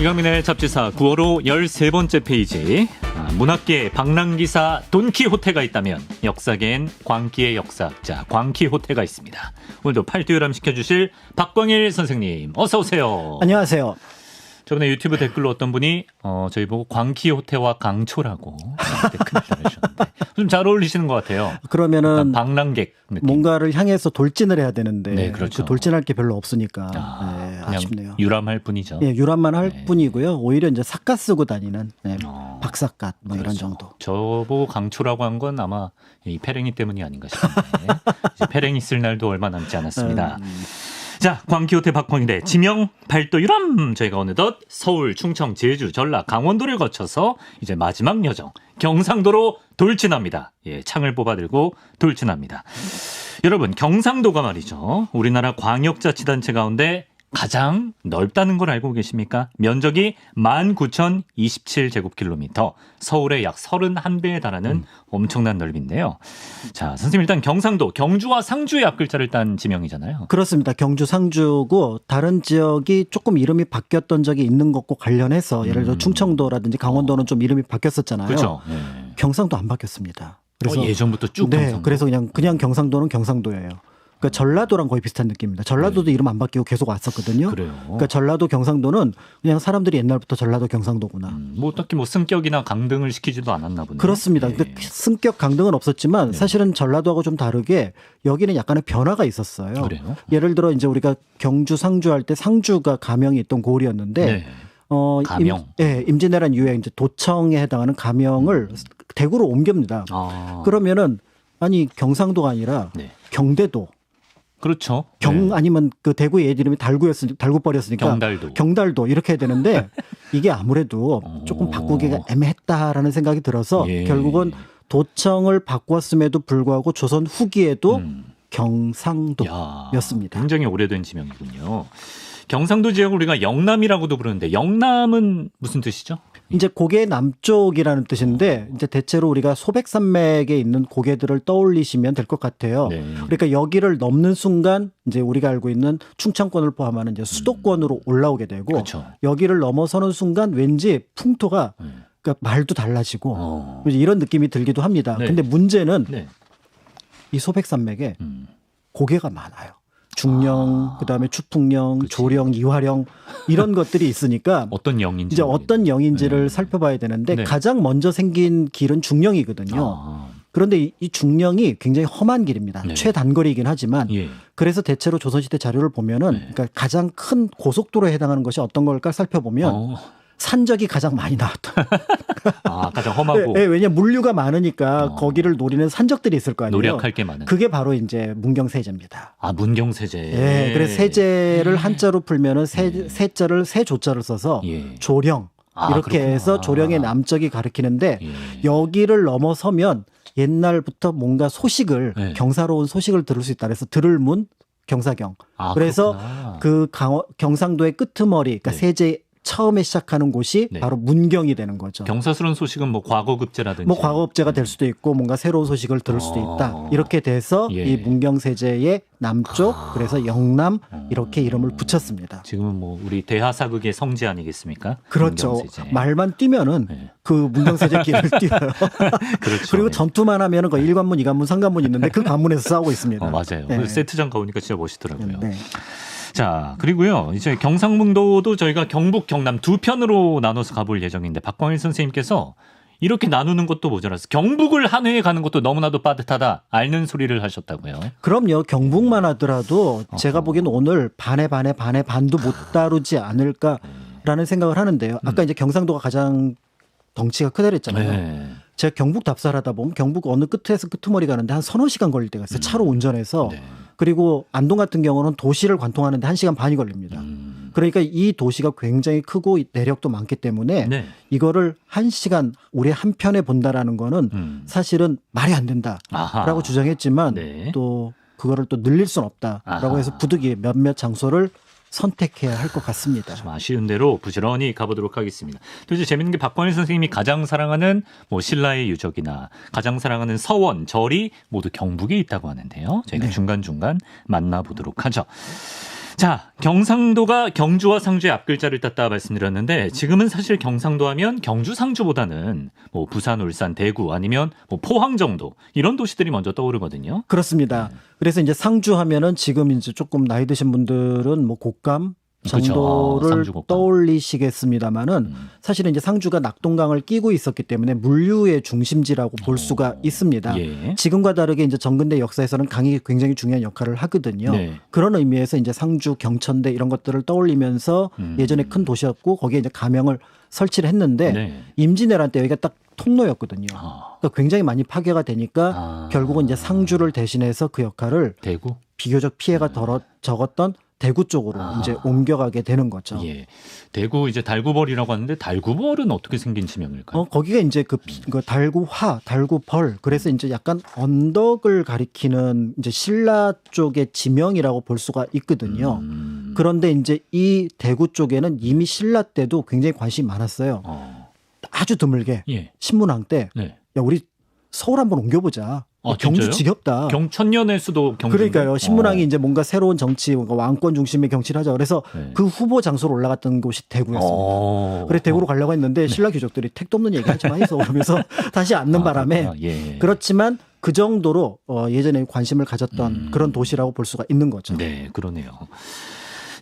이강민의 잡지사 9월호 13번째 페이지 아, 문학계에 방랑기사 돈키호테가 있다면 역사계엔 광기의 역사학자 광키호테가 있습니다. 오늘도 팔도요람 시켜주실 박광일 선생님 어서 오세요. 안녕하세요. 저번에 유튜브 댓글로 어떤 분이 어, 저희 보고 광키호테와 강초라고 댓글 달아주셨는데 좀 잘 어울리시는 것 같아요. 그러면은 방랑객 느낌. 뭔가를 향해서 돌진을 해야 되는데 네, 그렇죠. 그 돌진할 게 별로 없으니까 아, 네, 그냥 아쉽네요. 유람할 뿐이죠. 예, 유람만 할 네. 뿐이고요. 오히려 이제 삭가 쓰고 다니는 네, 어. 박삭갓 뭐 이런 그렇죠. 정도. 저보고 강초라고 한 건 아마 이 패랭이 때문이 아닌가 싶은데 패랭이 쓸 날도 얼마 남지 않았습니다. 음, 자, 광기호태 박광일의 지명 발도 유람 저희가 어느덧 서울, 충청, 제주, 전라, 강원도를 거쳐서 이제 마지막 여정 경상도로 돌진합니다. 예, 창을 뽑아들고 돌진합니다. 여러분, 경상도가 말이죠. 우리나라 광역자치단체 가운데 가장 넓다는 걸 알고 계십니까? 면적이 19,027제곱킬로미터, 서울의 약 31배에 달하는 엄청난 넓인데요. 자, 선생님 일단 경상도, 경주와 상주의 앞글자를 딴 지명이잖아요. 그렇습니다. 경주 상주고 다른 지역이 조금 이름이 바뀌었던 적이 있는 것과 관련해서 예를 들어 음. 충청도라든지 강원도는 좀 이름이 바뀌었었잖아요. 그렇죠. 예. 경상도 안 바뀌었습니다. 그래서 어, 예전부터 쭉 네, 경상도. 그래서 그냥 그냥 경상도는 경상도예요. 그러니까 전라도랑 거의 비슷한 느낌입니다. 전라도도 이름 안 바뀌고 계속 왔었거든요. 네. 그래요. 그러니까 전라도 경상도는 그냥 사람들이 옛날부터 전라도 경상도구나. 음, 뭐 딱히 뭐 승격이나 강등을 시키지도 않았나 보네요. 그렇습니다. 예. 근데 승격 강등은 없었지만 네. 사실은 전라도하고 좀 다르게 여기는 약간의 변화가 있었어요. 그래요? 예를 들어 이제 우리가 경주 상주 할 때 상주가 가명이 있던 고을이었는데 네. 어 가명. 임, 예, 임진왜란 이후에 이제 도청에 해당하는 가명을 대구로 옮깁니다. 아, 그러면은 아니 경상도가 아니라 네. 경대도 그렇죠. 경 네. 아니면 그 대구의 옛 이름이 달구였으니 달구벌이었으니까 경달도. 경달도 이렇게 해야 되는데 이게 아무래도 조금 어. 바꾸기가 애매했다라는 생각이 들어서 예. 결국은 도청을 바꾸었음에도 불구하고 조선 후기에도 음. 경상도였습니다. 야, 굉장히 오래된 지명이군요. 경상도 지역을 우리가 영남이라고도 부르는데 영남은 무슨 뜻이죠? 이제 고개 남쪽이라는 뜻인데 이제 대체로 우리가 소백산맥에 있는 고개들을 떠올리시면 될 것 같아요. 네. 그러니까 여기를 넘는 순간 이제 우리가 알고 있는 충청권을 포함하는 이제 수도권으로 올라오게 되고 그렇죠. 여기를 넘어서는 순간 왠지 풍토가 네. 그러니까 말도 달라지고 어. 이런 느낌이 들기도 합니다. 네. 근데 문제는 네. 이 소백산맥에 음. 고개가 많아요. 중령, 아. 그다음에 추풍령, 그치. 조령, 이화령 이런 것들이 있으니까 어떤 영인지 이제 어떤 영인지를 네. 살펴봐야 되는데 네. 가장 먼저 생긴 길은 중령이거든요. 아, 그런데 이, 이 중령이 굉장히 험한 길입니다. 네. 최단거리이긴 하지만 예. 그래서 대체로 조선시대 자료를 보면은 네. 그러니까 가장 큰 고속도로에 해당하는 것이 어떤 걸까 살펴보면 어. 산적이 가장 많이 나왔다. 아, 가장 험하고 네, 왜냐 면 물류가 많으니까 어. 거기를 노리는 산적들이 있을 거 아니에요. 노력할 게 많은. 그게 바로 이제 문경세제입니다. 아, 문경세제. 예, 그래서 세제를 한자로 풀면은 세, 세자를 세조자를 써서 예. 조령 아, 이렇게 그렇구나. 해서 조령의 남적이 가리키는데 예. 여기를 넘어서면 옛날부터 뭔가 소식을 네. 경사로운 소식을 들을 수 있다. 그래서 들을 문 경사경. 아, 그래서 그렇구나. 그 강원, 경상도의 끄트머리, 그러니까 네. 세제 처음에 시작하는 곳이 네. 바로 문경이 되는 거죠. 경사스러운 소식은 뭐 과거급제라든지 뭐 과거업제가 될 수도 있고 뭔가 새로운 소식을 들을 수도 있다. 어. 이렇게 돼서 예. 이 문경 세제의 남쪽 아. 그래서 영남 어. 이렇게 이름을 붙였습니다. 지금은 뭐 우리 대하사극의 성지 아니겠습니까? 그렇죠. 문경세제. 말만 뛰면은 네. 그 문경세제 길을 뛰어요. 그렇죠. 그리고 네. 전투만 하면은 그 일관문, 이관문, 상관문 있는데 그 관문에서 싸우고 있습니다. 어, 맞아요. 네. 그 세트장 가보니까 진짜 멋있더라고요. 네. 자, 그리고요. 이제 경상북도도 저희가 경북, 경남 두 편으로 나눠서 가볼 예정인데 박광일 선생님께서 이렇게 나누는 것도 모자라서 경북을 한 회에 가는 것도 너무나도 빠듯하다. 앓는 소리를 하셨다고요. 그럼요. 경북만 하더라도 제가. 보기에는 오늘 반에 반에 반에 반도 못 다루지 않을까라는 생각을 하는데요. 아까 이제 경상도가 가장 덩치가 크다 그랬잖아요. 음. 네. 제가 경북 답사하다 보면 경북 어느 끝에서 끝머리 가는데 한 서너 시간 걸릴 때가 있어요. 차로 운전해서. 네. 그리고 안동 같은 경우는 도시를 관통하는데 한 시간 반이 걸립니다. 음. 그러니까 이 도시가 굉장히 크고 내력도 많기 때문에 네. 이거를 한 시간 우리 한 편에 본다라는 거는 음. 사실은 말이 안 된다라고 아하. 주장했지만 네. 또 그거를 또 늘릴 수는 없다라고 아하. 해서 부득이 몇몇 장소를 선택해야 할 것 같습니다. 좀 아쉬운 대로 부지런히 가보도록 하겠습니다. 또 이제 재밌는 게 박광일 선생님이 가장 사랑하는 뭐 신라의 유적이나 가장 사랑하는 서원, 절이 모두 경북에 있다고 하는데요. 저희가 네. 중간중간 만나보도록 하죠. 자, 경상도가 경주와 상주의 앞글자를 땄다 말씀드렸는데 지금은 사실 경상도 하면 경주 상주보다는 뭐 부산, 울산, 대구 아니면 뭐 포항 정도 이런 도시들이 먼저 떠오르거든요. 그렇습니다. 그래서 이제 상주 하면은 지금 이제 조금 나이 드신 분들은 뭐 곡감 그쵸. 정도를 상주 곡감. 떠올리시겠습니다만은 음. 사실은 이제 상주가 낙동강을 끼고 있었기 때문에 물류의 중심지라고 볼 수가 있습니다. 예. 지금과 다르게 이제 정근대 역사에서는 강이 굉장히 중요한 역할을 하거든요. 네. 그런 의미에서 이제 상주, 경천대 이런 것들을 떠올리면서 음. 예전에 큰 도시였고 거기에 이제 가명을 설치를 했는데 네. 임진왜란 때 여기가 딱 통로였거든요. 아, 그러니까 굉장히 많이 파괴가 되니까 아. 결국은 이제 상주를 대신해서 그 역할을 대구. 비교적 피해가 덜어 적었던 대구 쪽으로 아. 이제 옮겨가게 되는 거죠. 예. 대구 이제 달구벌이라고 하는데 달구벌은 어떻게 생긴 지명일까요? 어, 거기가 이제 그, 비- 그 달구화, 달구벌. 그래서 이제 약간 언덕을 가리키는 이제 신라 쪽의 지명이라고 볼 수가 있거든요. 음. 그런데 이제 이 대구 쪽에는 이미 신라 때도 굉장히 관심이 많았어요. 어. 아주 드물게 예. 신문왕 때, 네. 야, 우리 서울 한번 옮겨보자. 아, 경주 진짜요? 지겹다. 경 천년의 수도 경주. 그러니까요. 신문왕이 이제 뭔가 새로운 정치, 뭔가 왕권 중심의 정치를 하자. 그래서 네. 그 후보 장소로 올라갔던 곳이 대구였습니다. 어. 그래 대구로 가려고 했는데 신라 귀족들이 택도 없는 얘기 하지 마 해서 그러면서 다시 앉는 아, 바람에 그렇구나. 예. 그렇지만 그 정도로 어, 예전에 관심을 가졌던 음. 그런 도시라고 볼 수가 있는 거죠. 네, 그러네요.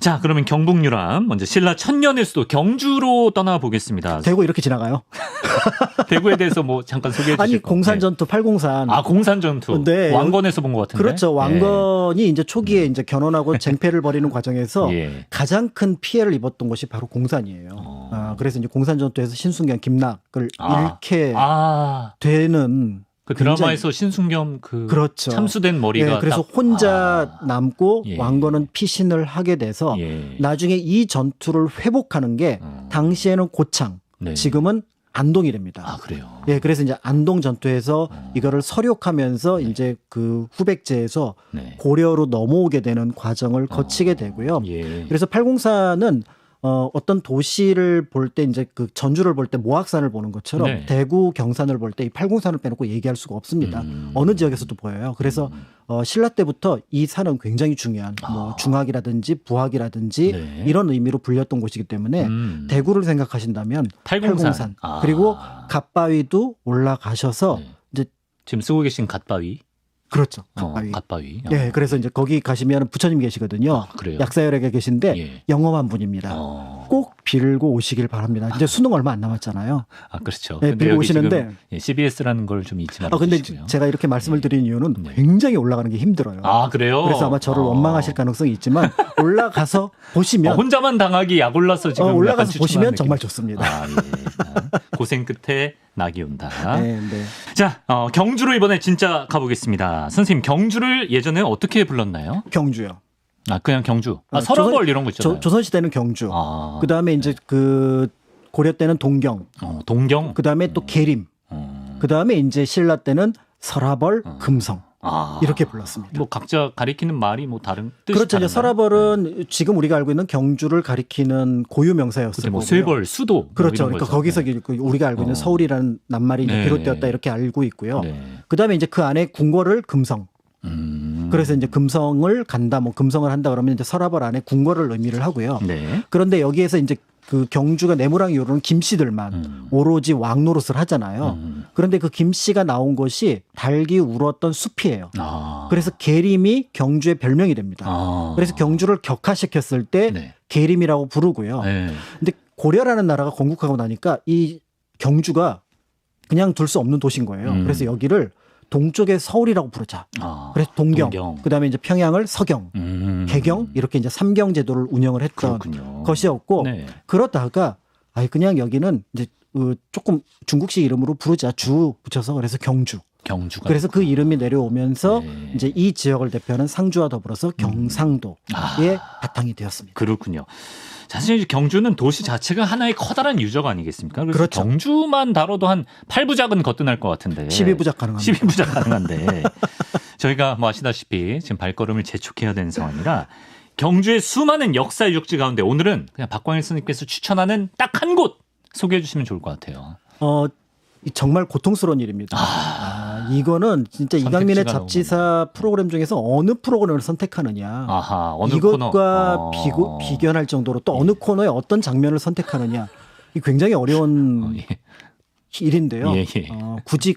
자, 그러면 경북 유람 먼저 신라 천년의 수도 경주로 떠나 보겠습니다. 대구 이렇게 지나가요? 대구에 대해서 뭐 잠깐 소개해 주실 아니 거. 공산 네. 전투 803. 아, 공산 전투. 네, 왕건에서 본 것 같은데. 그렇죠. 왕건이 이제 초기에 이제 견훤하고 쟁패를 벌이는 과정에서 예. 예. 가장 큰 피해를 입었던 곳이 바로 공산이에요. 어. 아, 그래서 이제 공산 전투에서 신순경, 김낙을 아. 잃게 아, 되는 그 드라마에서 신순겸 그 그렇죠. 참수된 머리가 예, 그래서 딱- 혼자 아. 남고 예. 왕건은 피신을 하게 돼서 예. 나중에 이 전투를 회복하는 게 어. 당시에는 고창, 네. 지금은 안동이 됩니다. 아, 그래요. 예, 그래서 이제 안동 전투에서 어. 이거를 설욕하면서 이제 그 후백제에서 네. 고려로 넘어오게 되는 과정을 거치게 어. 되고요. 예. 그래서 804는 어, 어떤 도시를 볼 때 이제 그 전주를 볼 때 모악산을 보는 것처럼 네. 대구 경산을 볼 때이 803을 빼놓고 얘기할 수가 없습니다. 음. 어느 지역에서도 보여요. 그래서 음. 어, 신라 때부터 이 산은 굉장히 중요한 뭐 아. 중학이라든지 부학이라든지 네. 이런 의미로 불렸던 곳이기 때문에 음. 대구를 생각하신다면 803. 803. 아. 그리고 갓바위도 올라가셔서 네. 이제 지금 쓰고 계신 갓바위. 그렇죠. 어, 갓바위. 갓바위. 예, 그래서 이제 거기 가시면 부처님 계시거든요. 아, 그래요? 약사열에게 계신데 예. 영험한 분입니다. 어. 꼭 빌고 오시길 바랍니다. 이제 수능 얼마 안 남았잖아요. 아, 그렇죠. 네, 빌고 오시는데- 예, CBS라는 걸 좀 잊지 아, 말아 근데 주시고요. 제가 이렇게 말씀을 드리는 이유는 네. 굉장히 올라가는 게 힘들어요. 아, 그래요? 그래서 아마 저를 어. 원망하실 가능성이 있지만 올라가서 어, 보시면 혼자만 당하기 약 올라서 지금 어, 올라가서 보시면. 정말 좋습니다. 아, 예. 아, 고생 끝에 낙이 온다. 네, 네. 자, 어, 경주로 이번에 진짜 가보겠습니다. 선생님, 경주를 예전에 어떻게 불렀나요? 경주요. 아, 그냥 경주. 아, 어, 설화벌 조선- 이런 거 있잖아요. 조, 조선 시대는 경주. 아, 그 다음에 이제 그 고려 때는 동경. 어, 동경. 그 다음에 또 계림. 어, 그 다음에 이제 신라 때는 설화벌, 금성 아, 이렇게 불렀습니다. 뭐 각자 가리키는 말이 뭐 다른 뜻이 그렇죠. 이제 다른가요? 설화벌은 지금 우리가 알고 있는 경주를 가리키는 고유 명사였을 그때 뭐. 쇠벌, 수도 뭐 그렇죠. 그러니까 거죠. 거기서 네. 그 우리가 알고 있는 어. 서울이라는 낱말이 네. 비롯되었다 이렇게 알고 있고요. 네. 그다음에 이제 그 안에 궁궐을 금성. 음. 그래서 이제 금성을 간다, 뭐 금성을 한다 그러면 이제 설화벌 안에 궁궐을 의미를 하고요. 네. 그런데 여기에서 이제 그 경주가 내무랑이 오르는 김씨들만 음. 오로지 왕 노릇을 하잖아요. 음. 그런데 그 김씨가 나온 것이 달기 울었던 숲이에요. 아. 그래서 계림이 경주의 별명이 됩니다. 아. 그래서 경주를 격화시켰을 때 네. 계림이라고 부르고요. 네. 근데 고려라는 나라가 건국하고 나니까 이 경주가 그냥 둘 수 없는 도시인 거예요. 음. 그래서 여기를 동쪽의 서울이라고 부르자. 아. 그래서 동경, 동경. 그다음에 이제 평양을 서경, 음. 개경 이렇게 이제 삼경 제도를 운영을 했던 그렇군요. 것이었고 네. 그러다가 아니 그냥 여기는 이제 어, 조금 중국식 이름으로 부르자 주 붙여서 그래서 경주. 경주가 그래서 그 이름이 내려오면서 네. 이제 이 지역을 대표하는 상주와 더불어서 경상도의 아. 바탕이 되었습니다. 그렇군요. 사실 경주는 도시 자체가 하나의 커다란 유적 아니겠습니까? 그렇죠. 경주만 다뤄도 한 8부작은 거뜬할 것 같은데. 12부작 가능합니다. 12부작 가능한데 저희가 뭐 아시다시피 지금 발걸음을 재촉해야 되는 상황이라 경주의 수많은 역사 유적지 가운데 오늘은 그냥 박광일 스님께서 추천하는 딱 한 곳 소개해 주시면 좋을 것 같아요. 어, 이 정말 고통스러운 일입니다. 아, 이거는 진짜 이강민의 잡지사 프로그램 중에서 어느 프로그램을 선택하느냐. 아하 어느 이것과 어. 비견할 정도로 또 어느 코너에 어떤 장면을 선택하느냐. 이 굉장히 어려운 어, 예. 일인데요. 예, 예. 어, 굳이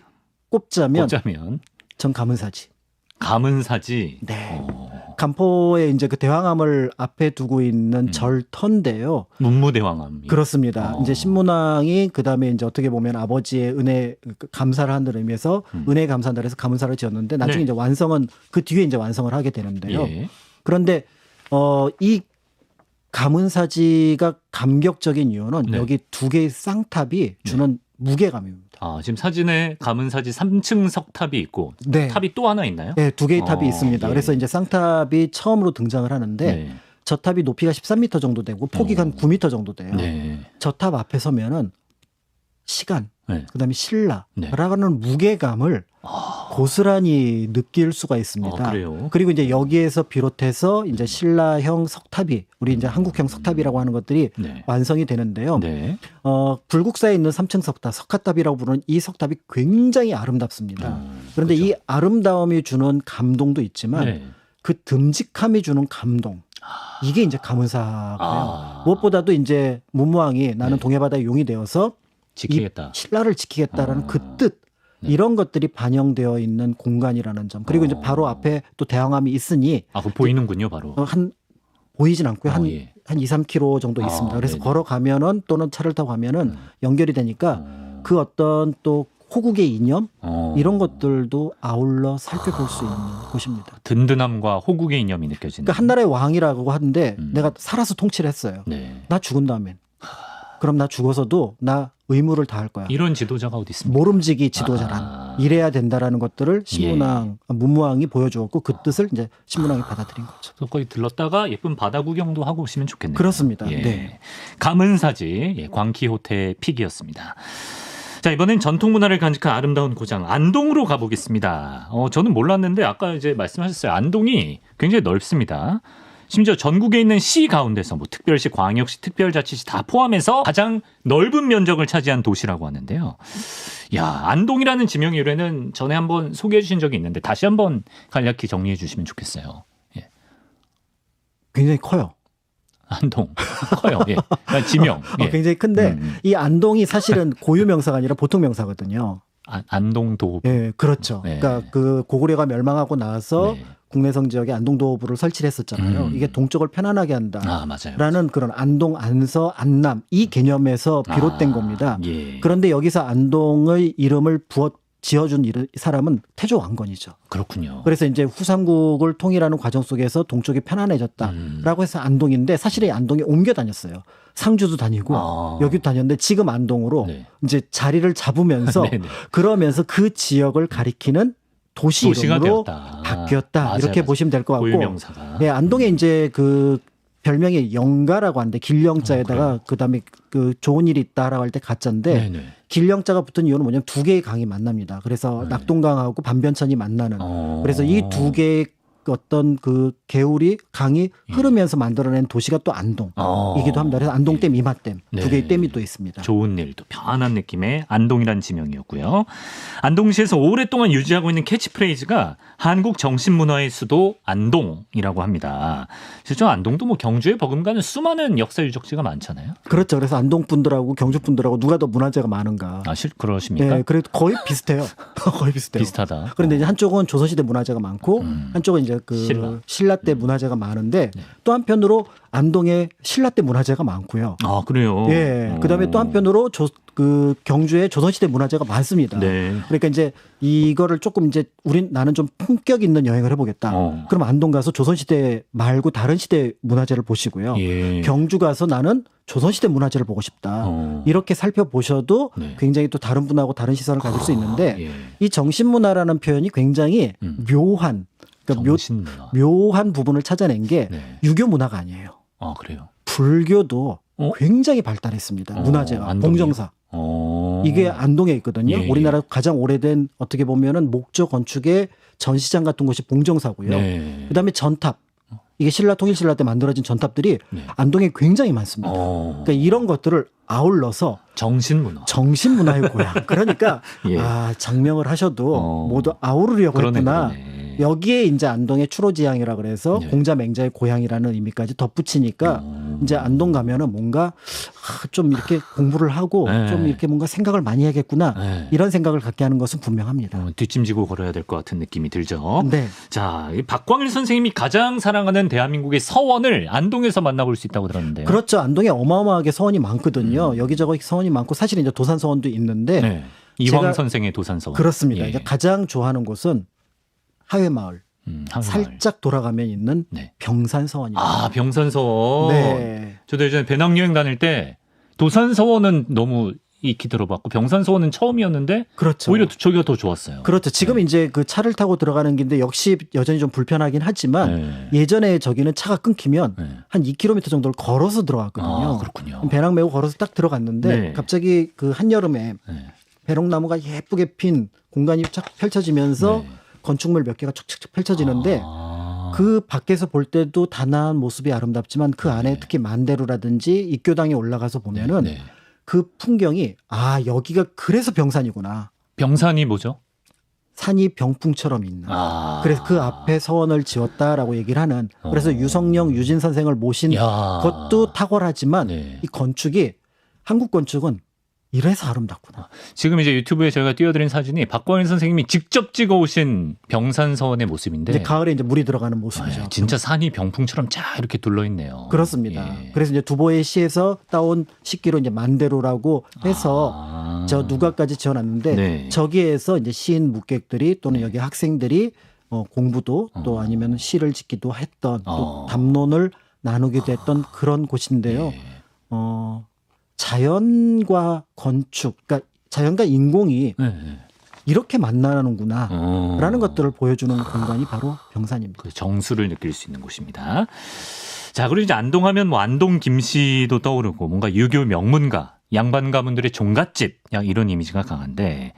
꼽자면 꽂자면 전 가문사지. 가문사지. 네. 어, 간포에 이제 그 대왕암을 앞에 두고 있는 음. 절터인데요. 문무대왕암. 그렇습니다. 어. 이제 신문왕이 그 다음에 이제 어떻게 보면 아버지의 은혜 그 감사를 한다는 의미에서 음. 은혜 감사한다 해서 가문사를 지었는데 나중에 네. 이제 완성은 그 뒤에 이제 완성을 하게 되는데요. 예. 그런데 어이 가문사지가 감격적인 이유는 네. 여기 두 개의 쌍탑이 주는 무게감입니다. 아 지금 사진에 가문사지 3층 석탑이 있고 네. 탑이 또 하나 있나요? 네, 두 개의 탑이 어, 있습니다. 예. 그래서 이제 쌍탑이 처음으로 등장을 하는데 네. 저 탑이 높이가 13m 정도 되고 폭이가 어. 한 9m 정도 돼요. 네. 저탑 앞에 서면은 시간, 네. 그다음에 신라라고 네. 하는 무게감을 아, 고스란히 느낄 수가 있습니다. 아, 그래요? 그리고 이제 여기에서 비롯해서 이제 신라형 석탑이 우리 이제 한국형 석탑이라고 하는 것들이 네. 완성이 되는데요. 네. 어, 불국사에 있는 삼층 석탑, 석가탑이라고 부르는 이 석탑이 굉장히 아름답습니다. 음, 그런데 그죠. 이 아름다움이 주는 감동도 있지만 네. 그 듬직함이 주는 감동 이게 이제 가문사고요. 아, 무엇보다도 이제 문무왕이 나는 네. 동해바다의 용이 되어서 지키겠다. 신라를 지키겠다라는 아. 그뜻 네. 이런 것들이 반영되어 있는 공간이라는 점 그리고 이제 어. 바로 앞에 또 대왕암이 있으니 아, 그 보이는군요, 바로. 어, 한 보이진 않고요 한, 어, 예. 한 2, 3km 정도 아, 있습니다 그래서 네네. 걸어가면은 또는 차를 타고 가면은 음. 연결이 되니까 어. 그 어떤 또 호국의 이념 어. 이런 것들도 아울러 살펴볼 수 있는 곳입니다 든든함과 호국의 이념이 느껴지는. 그러니까 한 나라의 왕이라고 하는데 음. 내가 살아서 통치를 했어요 네. 나 죽은 다음엔 그럼 나 죽어서도 나 의무를 다할 거야 이런 지도자가 어디 있습니까? 모름지기 지도자란 아. 이래야 된다라는 것들을 신문왕 예. 문무왕이 보여주었고 그 뜻을 이제 신문왕이 받아들인 거죠. 저 거기 들렀다가 예쁜 바다 구경도 하고 오시면 좋겠네요. 그렇습니다. 예. 네. 가문사지 예, 광키호텔 픽이었습니다. 자 이번엔 전통 문화를 간직한 아름다운 고장 안동으로 가보겠습니다. 어 저는 몰랐는데 아까 이제 말씀하셨어요. 안동이 굉장히 넓습니다. 심지어 전국에 있는 시 가운데서 뭐 특별시, 광역시, 특별자치시 다 포함해서 가장 넓은 면적을 차지한 도시라고 하는데요. 야 안동이라는 지명 유래는 전에 한번 소개해 주신 적이 있는데 다시 한번 간략히 정리해 주시면 좋겠어요. 예. 굉장히 커요. 안동 커요. 예. 지명. 예. 어, 굉장히 큰데 음, 음. 이 안동이 사실은 고유 명사가 아니라 보통 명사거든요. 안- 안동도 예, 그렇죠. 네. 그러니까 그 고구려가 멸망하고 나서 네. 국내성 지역에 안동도부를 설치를 했었잖아요. 음. 이게 동쪽을 편안하게 한다. 아 맞아요. 라는 그런 안동, 안서, 안남 이 개념에서 비롯된 아, 겁니다. 예. 그런데 여기서 안동의 이름을 부어 지어준 이 사람은 태조 왕건이죠. 그렇군요. 그래서 이제 후삼국을 통일하는 과정 속에서 동쪽이 편안해졌다라고 음. 해서 안동인데 사실 이 안동에 옮겨 다녔어요. 상주도 다니고 아. 여기도 다녔는데 지금 안동으로 네. 이제 자리를 잡으면서 네네. 그러면서 그 지역을 가리키는 도시 이름으로 되었다. 바뀌었다 맞아요, 이렇게 맞아요. 보시면 될 것 같고 고유명사가. 네, 안동에 이제 그 별명이 영가라고 하는데 길령자에다가 어? 그다음에 그 좋은 일이 있다라고 할 때 가짜인데 네네. 길령자가 붙은 이유는 뭐냐면 두 개의 강이 만납니다. 그래서 네. 낙동강하고 반변천이 만나는 어. 그래서 이 두 개의 어떤 그 개울이 강이 예. 흐르면서 만들어낸 도시가 또 안동이기도 어. 합니다. 그래서 안동댐, 이마댐 네. 두 개의 댐이 또 있습니다. 좋은 일도 편안한 느낌의 안동이라는 지명이었고요. 안동시에서 오랫동안 유지하고 있는 캐치프레이즈가 한국 정신문화의 수도 안동이라고 합니다. 실제 안동도 뭐 경주에 버금가는 수많은 역사 유적지가 많잖아요. 그렇죠. 그래서 안동 분들하고 경주 분들하고 누가 더 문화재가 많은가? 아, 실 그러십니까? 네, 그래도 거의 비슷해요. 거의 비슷해요. 비슷하다. 그런데 이제 한쪽은 조선시대 문화재가 많고 음. 한쪽은 이제 그 신라. 신라, 때 문화재가 많은데 네. 또 한편으로 안동에 신라 때 문화재가 많고요. 아, 그래요. 예. 어. 그다음에 또 한편으로 조, 그 경주에 조선시대 문화재가 많습니다. 네. 그러니까 이제 이거를 조금 이제 우린 나는 좀 품격 있는 여행을 해보겠다. 어. 그럼 안동 가서 조선시대 말고 다른 시대 문화재를 보시고요. 예. 경주 가서 나는 조선시대 문화재를 보고 싶다. 어. 이렇게 살펴보셔도 네. 굉장히 또 다른 분하고 다른 시선을 가질 수 있는데 예. 이 정신문화라는 표현이 굉장히 음. 묘한 그러니까 묘, 정신문화. 묘 한 부분을 찾아낸 게 네. 유교 문화가 아니에요. 아, 그래요. 불교도 어? 굉장히 발달했습니다. 어, 문화재가 안동이요? 봉정사 어. 이게 안동에 있거든요. 예, 예. 우리나라 가장 오래된 어떻게 보면은 목조 건축의 전시장 같은 곳이 봉정사고요. 네. 그다음에 전탑 이게 신라 통일신라 때 만들어진 전탑들이 네. 안동에 굉장히 많습니다. 어, 그러니까 이런 것들을 아울러서 정신문화. 정신문화의 고향. 그러니까 예. 아 장명을 하셔도 어. 모두 아우르려고 그러네, 했구나. 그러네. 여기에 이제 안동의 추로지향이라 그래서 네. 공자 맹자의 고향이라는 의미까지 덧붙이니까 어. 이제 안동 가면은 뭔가 아, 좀 이렇게 공부를 하고 네. 좀 이렇게 뭔가 생각을 많이 해야겠구나 네. 이런 생각을 갖게 하는 것은 분명합니다. 어, 뒷짐지고 걸어야 될 것 같은 느낌이 들죠. 네. 자, 이 박광일 선생님이 가장 사랑하는 대한민국의 서원을 안동에서 만나볼 수 있다고 들었는데요. 그렇죠. 안동에 어마어마하게 서원이 많거든요. 여기저기 서원이 많고 사실 이제 도산 서원도 있는데 음. 네. 이황 선생의 도산서원. 그렇습니다. 예. 가장 좋아하는 곳은 하회마을 음. 살짝 돌아가면 있는 네. 병산서원입니다. 아, 병산서원. 네. 저도 예전에 배낭여행 다닐 때 도산서원은 너무 익히 들어봤고 병산서원은 처음이었는데 그렇죠. 오히려 저기가 더 좋았어요. 그렇죠. 지금 네. 이제 그 차를 타고 들어가는 길인데 역시 여전히 좀 불편하긴 하지만 네. 예전에 저기는 차가 끊기면 네. 한 2km 정도를 걸어서 들어갔거든요. 아, 그렇군요. 배낭 메고 걸어서 딱 들어갔는데 네. 갑자기 그 한여름에 네. 배롱나무가 예쁘게 핀 공간이 쫙 펼쳐지면서 네. 건축물 몇 개가 촉촉촉 펼쳐지는데 아. 그 밖에서 볼 때도 단아한 모습이 아름답지만 그 안에 네. 특히 만대루라든지 입교당에 올라가서 보면은 네. 그 풍경이 아 여기가 그래서 병산이구나 병산이 뭐죠? 산이 병풍처럼 있는 아. 그래서 그 앞에 서원을 지었다라고 얘기를 하는 그래서 어. 유성령 유진 선생을 모신 야. 것도 탁월하지만 네. 이 건축이 한국 건축은 이래서 아름답구나. 지금 이제 유튜브에 저희가 띄워드린 사진이 박광일 선생님이 직접 찍어오신 병산서원의 모습인데 이제 가을에 이제 물이 들어가는 아, 모습이죠. 예, 진짜 산이 병풍처럼 쫙 이렇게 둘러 있네요. 그렇습니다. 예. 그래서 이제 두보의 시에서 따온 식기로 이제 만대로라고 해서 아. 저 누가까지 지어놨는데 네. 저기에서 이제 시인 묵객들이 또는 여기 학생들이 어, 공부도 또 어. 아니면 시를 짓기도 했던 또 어. 담론을 나누기도 했던 그런 곳인데요. 예. 어, 자연과 건축, 그러니까 자연과 인공이 네, 네. 이렇게 만나는구나. 어. 라는 것들을 보여주는 공간이 바로 병산입니다. 그 정수를 느낄 수 있는 곳입니다. 자, 그리고 이제 안동하면 뭐 안동 김씨도 떠오르고 뭔가 유교 명문가, 양반 가문들의 종갓집, 약 이런 이미지가 강한데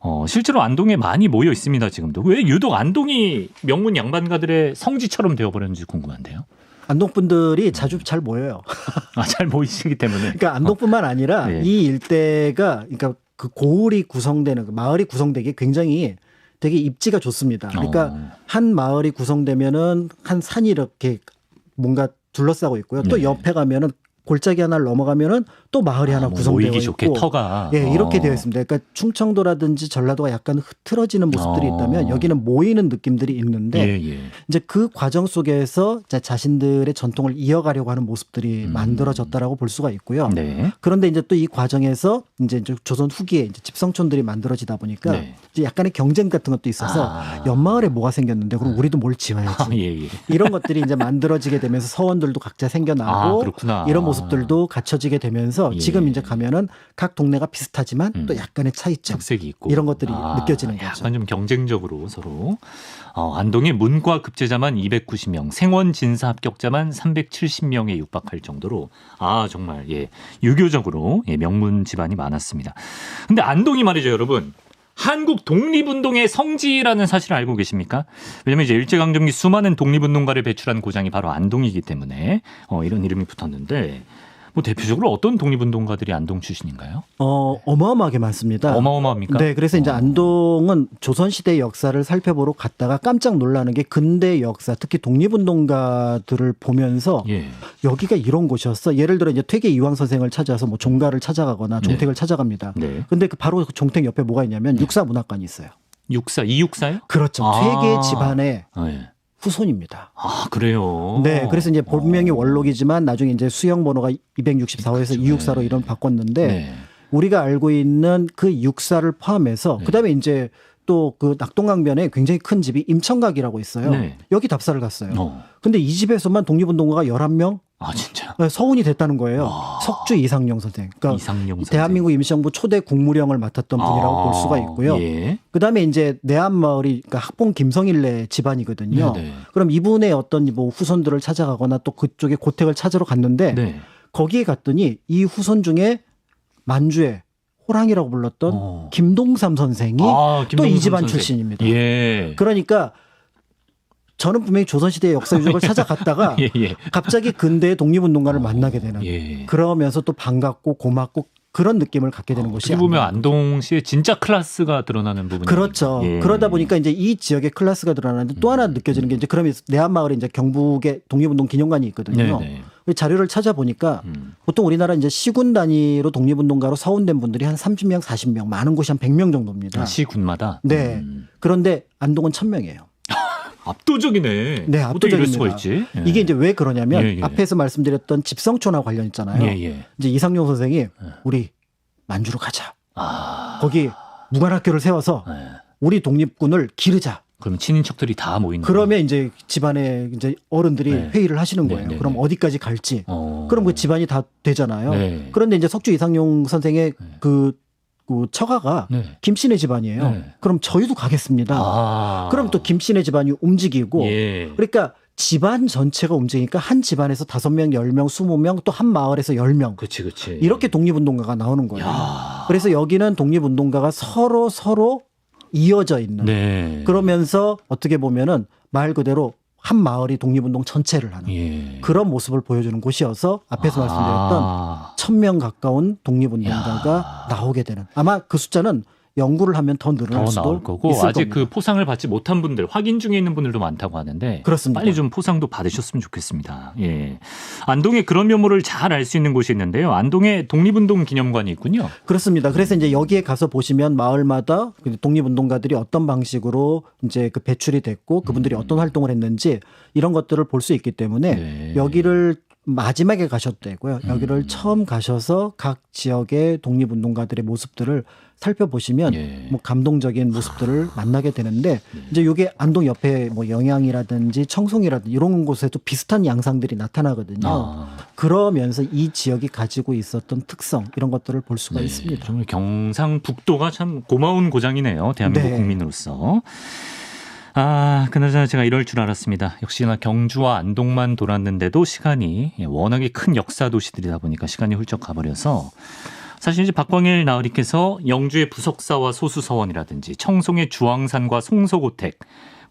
어, 실제로 안동에 많이 모여 있습니다, 지금도. 왜 유독 안동이 명문 양반가들의 성지처럼 되어버렸는지 궁금한데요. 안동 분들이 자주 잘 모여요. 아, 잘 모이시기 때문에. 그러니까 안동뿐만 아니라 네. 이 일대가 그러니까 그 고을이 구성되는 그 마을이 구성되기 굉장히 되게 입지가 좋습니다. 그러니까 어. 한 마을이 구성되면은 한 산이 이렇게 뭔가 둘러싸고 있고요. 또 네. 옆에 가면은 골짜기 하나를 넘어가면은 또 마을이 하나 아, 뭐 구성되어 모이기 좋게 있고 터가. 예, 이렇게 어. 되어 있습니다. 그러니까 충청도라든지 전라도가 약간 흐트러지는 모습들이 어. 있다면 여기는 모이는 느낌들이 있는데 예, 예. 이제 그 과정 속에서 자- 자신들의 전통을 이어가려고 하는 모습들이 음. 만들어졌다라고 볼 수가 있고요. 네. 그런데 이제 또 이 과정에서 이제 조선 후기에 이제 집성촌들이 만들어지다 보니까 네. 이제 약간의 경쟁 같은 것도 있어서 아. 옆마을에 뭐가 생겼는데 그럼 우리도 뭘 지어야지. 아, 예, 예. 이런 것들이 이제 만들어지게 되면서 서원들도 각자 아, 생겨나고 그렇구나. 이런 모습 들도 갖춰지게 되면서 예. 지금 이제 가면은 각 동네가 비슷하지만 음. 또 약간의 차이점. 특색이 있고 이런 것들이 느껴지는 거죠. 약간 좀 경쟁적으로 서로 어, 안동의 문과 급제자만 290명, 생원 진사 합격자만 370명에 육박할 정도로 아 정말 예 유교적으로 예, 명문 집안이 많았습니다. 근데 안동이 말이죠, 여러분. 한국 독립운동의 성지라는 사실을 알고 계십니까? 왜냐면 이제 일제강점기 수많은 독립운동가를 배출한 고장이 바로 안동이기 때문에 어, 이런 이름이 붙었는데 뭐 대표적으로 어떤 독립운동가들이 안동 출신인가요? 어, 어마어마하게 많습니다. 어마어마합니까? 네, 그래서 이제 어. 안동은 조선시대 역사를 살펴보러 갔다가 깜짝 놀라는 게 근대 역사, 특히 독립운동가들을 보면서 예. 여기가 이런 곳이었어. 예를 들어 이제 퇴계 이황 선생을 찾아서 뭐 종가를 찾아가거나 종택을 찾아갑니다. 네. 근데 그 바로 그 종택 옆에 뭐가 있냐면 육사문학관이 있어요. 육사 이육사요? 그렇죠. 아. 퇴계 집안의 네. 후손입니다. 아 그래요. 네, 그래서 이제 본명이 어. 원록이지만 나중에 이제 수형 번호가 264호에서 그렇죠. 이육사로 네. 이름 바꿨는데 네. 우리가 알고 있는 그 육사를 포함해서 네. 그다음에 이제 또 그 낙동강변에 굉장히 큰 집이 임천각이라고 있어요. 네. 여기 답사를 갔어요. 어. 근데 이 집에서만 독립운동가가 11명 아 진짜. 서운이 됐다는 거예요. 와. 석주 이상용 선생. 그러니까 이상용 선생. 대한민국 임시정부 초대 국무령을 맡았던 분이라고 아, 볼 수가 있고요. 예. 그다음에 이제 내한마을이 그러니까 학봉 김성일네 집안이거든요. 네, 네. 그럼 이분의 어떤 뭐 후손들을 찾아가거나 또 그쪽에 고택을 찾으러 갔는데 네. 거기에 갔더니 이 후손 중에 만주에 호랑이라고 불렀던 어. 김동삼 선생이 아, 또이 김동선 집안 선생. 출신입니다. 예. 그러니까 저는 분명히 조선시대의 역사 유적을 찾아갔다가 예, 예. 갑자기 근대의 독립운동가를 만나게 되는 예. 그러면서 또 반갑고 고맙고 그런 느낌을 갖게 되는 것이 어떻게 보면. 안동 씨의 진짜 클래스가 드러나는 부분이 그렇죠. 예. 그러다 보니까 이제 이 지역의 클래스가 드러나는데 또 하나 느껴지는 게 이제 그러면 내한마을에 이제 경북에 독립운동 기념관이 있거든요. 네네. 그 자료를 찾아보니까 음. 보통 우리나라 이제 시군 단위로 독립운동가로 서운된 분들이 한 30명, 40명, 많은 곳이 한 100명 정도입니다. 아, 시군마다 네. 음. 그런데 안동은 1000명이에요. 압도적이네. 네, 이럴 수가. 있지? 예. 이게 이제 왜 그러냐면 예, 예. 앞에서 말씀드렸던 집성촌하고 관련 있잖아요. 예, 예. 이제 이상용 선생이 우리 만주로 가자. 아. 거기 무관학교를 세워서 예. 우리 독립군을 기르자. 그럼 친인척들이 다 모이는 그러면 이제 집안에 이제 어른들이 네. 회의를 하시는 네, 거예요. 네, 그럼 네. 어디까지 갈지. 어. 그럼 그 집안이 다 되잖아요. 네. 그런데 이제 석주 이상용 선생의 그, 그 처가가 네. 김씨네 집안이에요. 네. 그럼 저희도 가겠습니다. 아. 그럼 또 김씨네 집안이 움직이고 예. 그러니까 집안 전체가 움직이니까 한 집안에서 다섯 명, 열 명, 스무 명, 또 한 마을에서 열 명 그렇지, 그렇지. 이렇게 독립운동가가 나오는 거예요. 야. 그래서 여기는 독립운동가가 서로 서로 이어져 있는. 네. 그러면서 어떻게 보면은 말 그대로 한 마을이 독립운동 전체를 하는 예. 그런 모습을 보여주는 곳이어서 앞에서 말씀드렸던 아. 천명 가까운 독립운동가가 나오게 되는 아마 그 숫자는 연구를 하면 더 늘어날 더 수도 나올 거고 아직 겁니다. 그 포상을 받지 못한 분들 확인 중에 있는 분들도 많다고 하는데 그렇습니다. 빨리 좀 포상도 받으셨으면 좋겠습니다. 예. 안동에 그런 면모를 잘 알 수 있는 곳이 있는데요. 안동에 독립운동 기념관이 있군요. 그렇습니다. 그래서 이제 여기에 가서 보시면 마을마다 그 독립운동가들이 어떤 방식으로 이제 그 배출이 됐고 그분들이 어떤 활동을 했는지 이런 것들을 볼 수 있기 때문에 음. 네. 여기를 마지막에 가셔도 되고요. 여기를 음. 처음 가셔서 각 지역의 독립운동가들의 모습들을 살펴보시면 예. 뭐 감동적인 모습들을 만나게 되는데 이제 이게 안동 옆에 뭐 영양이라든지 청송이라든지 이런 곳에도 비슷한 양상들이 나타나거든요. 아. 그러면서 이 지역이 가지고 있었던 특성 이런 것들을 볼 수가 네, 있습니다. 정말 경상북도가 참 고마운 고장이네요. 대한민국 네. 국민으로서. 아, 그나저나 제가 이럴 줄 알았습니다. 역시나 경주와 안동만 돌았는데도 시간이 예, 워낙에 큰 역사 도시들이다 보니까 시간이 훌쩍 가버려서 사실 이제 박광일 나으리께서 영주의 부석사와 소수서원이라든지 청송의 주황산과 송소고택,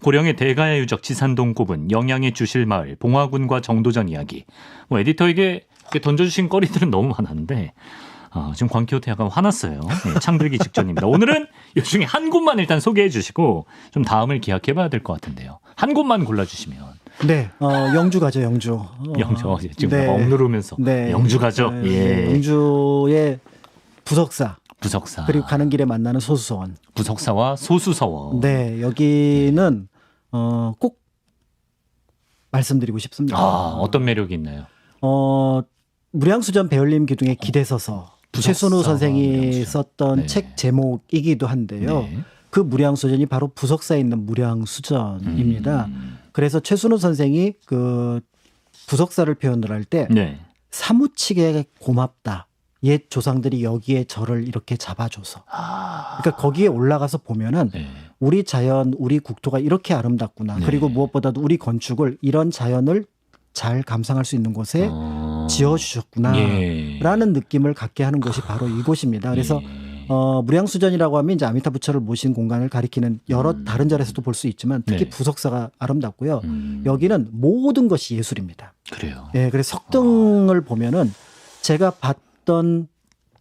고령의 대가야 유적 지산동 꼽은 영양의 주실마을, 봉화군과 정도전 이야기. 뭐 에디터에게 던져주신 거리들은 너무 많았는데 아, 지금 광키호테 약간 화났어요. 네, 창들기 직전입니다. 오늘은 이 중에 한 곳만 일단 소개해 주시고 좀 다음을 기약해 봐야 될 것 같은데요. 한 곳만 골라주시면. 네, 어, 영주 가죠, 영주. 어, 영주, 어, 지금 네. 막 억누르면서. 네. 영주 가죠. 네, 예. 영주의 부석사 부석사. 그리고 가는 길에 만나는 소수서원. 부석사와 소수서원. 네, 여기는 어, 꼭 말씀드리고 싶습니다. 아, 어떤 매력이 있나요? 어, 무량수전 배울림 기둥의 기대서서 최순우 선생이 무량수전. 썼던 네. 책 제목이기도 한데요. 네. 그 무량수전이 바로 부석사에 있는 무량수전입니다. 음. 그래서 최순우 선생이 그 부석사를 표현을 할때 네. 사무치게 고맙다. 옛 조상들이 여기에 저를 이렇게 잡아줘서. 아, 그러니까 거기에 올라가서 보면은 네. 우리 자연, 우리 국토가 이렇게 아름답구나. 네. 그리고 무엇보다도 우리 건축을 이런 자연을 잘 감상할 수 있는 곳에 어. 지어주셨구나. 예. 라는 느낌을 갖게 하는 곳이 바로 이곳입니다. 그래서 예. 어, 무량수전이라고 하면 이제 아미타 부처를 모신 공간을 가리키는 여러 음. 다른 자리에서도 볼 수 있지만 특히 네. 부석사가 아름답고요. 음, 여기는 모든 것이 예술입니다. 그래요. 예, 그래서 석등을 보면은 제가 봤던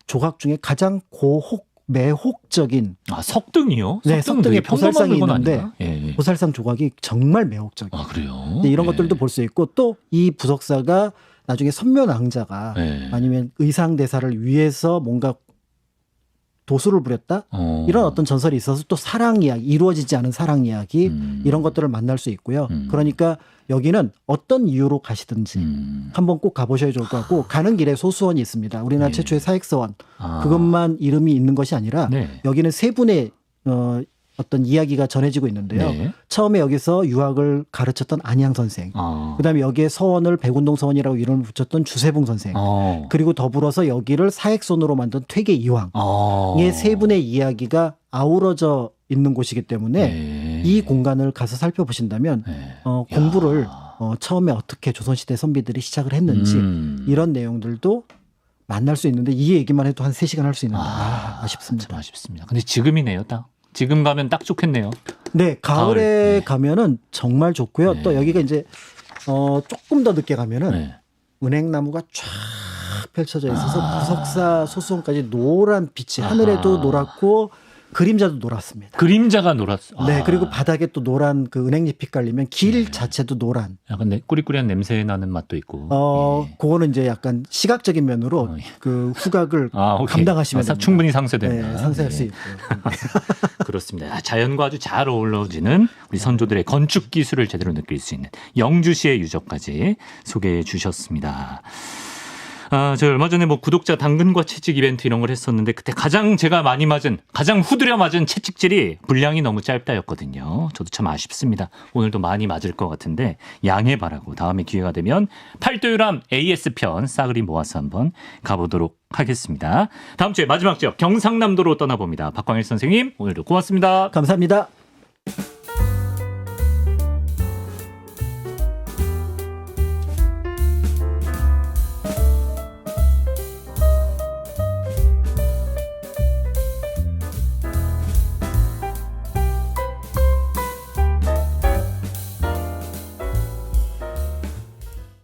조각 중에 가장 고혹 매혹적인 아, 석등이요? 네, 석등에 보살상이 있는데 아닌가? 예. 보살상 조각이 정말 매혹적이에요. 아, 그래요? 네, 이런 예. 것들도 볼 수 있고 또 이 부석사가 나중에 선묘낭자가 예. 아니면 의상 대사를 위해서 뭔가 도수를 부렸다 어. 이런 어떤 전설이 있어서 또 사랑 이야기 이루어지지 않은 사랑 이야기 음. 이런 것들을 만날 수 있고요. 음. 그러니까 여기는 어떤 이유로 가시든지 음. 한번 꼭 가보셔야 좋을 것 같고 가는 길에 소수원이 있습니다. 우리나라 예. 최초의 사익서원 아. 그것만 이름이 있는 것이 아니라 네. 여기는 세 분의 어, 어떤 이야기가 전해지고 있는데요. 네. 처음에 여기서 유학을 가르쳤던 안양 선생, 아. 그다음에 여기에 서원을 백운동 서원이라고 이름을 붙였던 주세봉 선생, 어. 그리고 더불어서 여기를 사익선으로 만든 퇴계 이황. 어. 의세 분의 이야기가 아우러져 있는 곳이기 때문에 네. 이 공간을 가서 살펴보신다면 네. 어, 공부를 어, 처음에 어떻게 조선시대 선비들이 시작을 했는지 음. 이런 내용들도 만날 수 있는데 이 얘기만 해도 한 3시간 할 수 있는데 아, 아, 아쉽습니다. 참 아쉽습니다. 근데 지금이네요, 딱. 지금 가면 딱 좋겠네요. 네, 가을에 가을, 네. 가면은 정말 좋고요. 네. 또 여기가 이제 어 조금 더 늦게 가면은 네. 은행나무가 쫙 펼쳐져 있어서 부석사 소수원까지 노란 빛이 하늘에도. 노랗고 그림자도 노랗습니다. 그림자가 노랗. 네, 아, 그리고 바닥에 또 노란 그 은행잎이 깔리면 길 네. 자체도 노란. 약간 내- 꾸리꾸리한 냄새 나는 맛도 있고. 어, 예. 그거는 이제 약간 시각적인 면으로 어, 예. 그 후각을 아. 감당하시면 아. 충분히 상쇄됩니다. 네, 상세할 예. 수 있고. 그렇습니다. 아, 자연과 아주 잘 어우러지는 우리 선조들의 건축 기술을 제대로 느낄 수 있는 영주시의 유적까지 소개해 주셨습니다. 아, 저 얼마 전에 뭐 구독자 당근과 채찍 이벤트 이런 걸 했었는데 그때 가장 제가 많이 맞은 가장 후드려 맞은 채찍질이 분량이 너무 짧다였거든요. 저도 참 아쉽습니다. 오늘도 많이 맞을 것 같은데 양해 바라고 다음에 기회가 되면 팔도유람 AS 편 싸그리 모아서 한번 가보도록 하겠습니다. 다음 주에 마지막 지역 경상남도로 떠나봅니다. 박광일 선생님 오늘도 고맙습니다. 감사합니다.